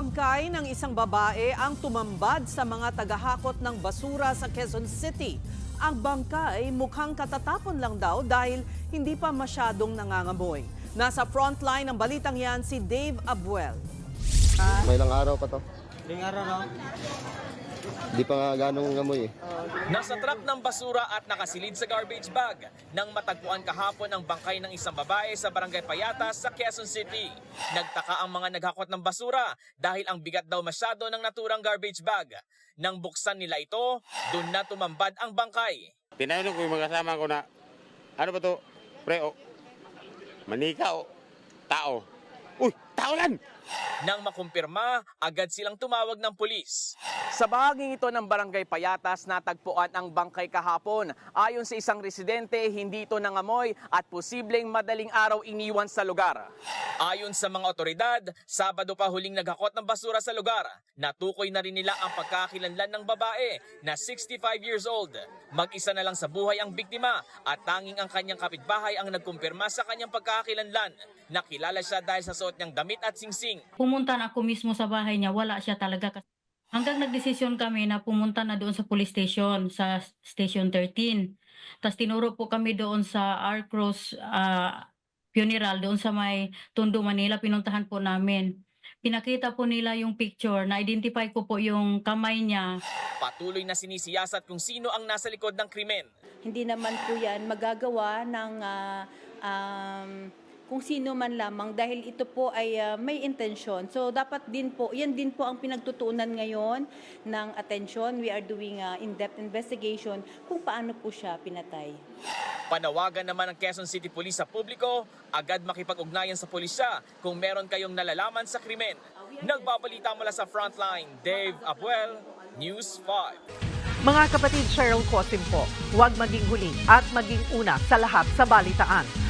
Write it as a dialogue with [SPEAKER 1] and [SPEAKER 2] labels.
[SPEAKER 1] Bangkay ng isang babae ang tumambad sa mga tagahakot ng basura sa Quezon City. Ang bangkay mukhang katatapon lang daw dahil hindi pa masyadong nangangamoy. Nasa frontline ng balitang yan si Dave Abuel.
[SPEAKER 2] May ilang araw pa to.
[SPEAKER 3] Ling araw no?
[SPEAKER 2] Di pa nga ganong ngamoy eh.
[SPEAKER 4] Nasa truck ng basura at nakasilid sa garbage bag nang matagpuan kahapon ang bangkay ng isang babae sa barangay Payatas sa Quezon City. Nagtaka ang mga naghakot ng basura dahil ang bigat daw masyado ng naturang garbage bag. Nang buksan nila ito, doon na tumambad ang bangkay.
[SPEAKER 5] Tinanong ko yung mga kasama ko na, ano ba to? Pre, o, manika o, tao. Uy, tao lan!
[SPEAKER 4] Nang makumpirma, agad silang tumawag ng pulis. Sa bahaging ito ng Barangay Payatas, natagpuan ang bangkay kahapon. Ayon sa isang residente, hindi ito nangamoy at posibleng madaling araw iniwan sa lugar. Ayon sa mga otoridad, Sabado pa huling naghakot ng basura sa lugar. Natukoy na rin nila ang pagkakakilanlan ng babae na 65 years old. Mag-isa na lang sa buhay ang biktima at tanging ang kanyang kapitbahay ang nagkumpirma sa kanyang pagkakakilanlan. Nakilala siya dahil sa suot niyang damit at singsing.
[SPEAKER 6] pumunta na ako mismo sa bahay niya, wala siya talaga. Hanggang nagdesisyon kami na pumunta na doon sa police station, sa station 13. Tapos tinuro po kami doon sa R. Cross ah, funeral, doon sa may Tondo, Manila. Pinuntahan po namin. Pinakita po nila yung picture, na-identify ko po yung kamay niya.
[SPEAKER 4] Patuloy na sinisiyasat kung sino ang nasa likod ng krimen.
[SPEAKER 7] Hindi naman po yan magagawa ng ah, um, kung sino man lamang dahil ito po ay ah, may intensyon. So dapat din po, yan din po ang pinagtutuunan ngayon ng atensyon. We are doing ah, in-depth investigation kung paano po siya pinatay.
[SPEAKER 4] Panawagan naman ng Quezon City Police sa publiko, agad makipag-ugnayan sa pulisya kung meron kayong nalalaman sa krimen. Nagbabalita mula sa Frontline, Dave Abuel, News 5.
[SPEAKER 1] Mga kapatid Cheryl Cosim po, huwag maging huli at maging una sa lahat sa balitaan.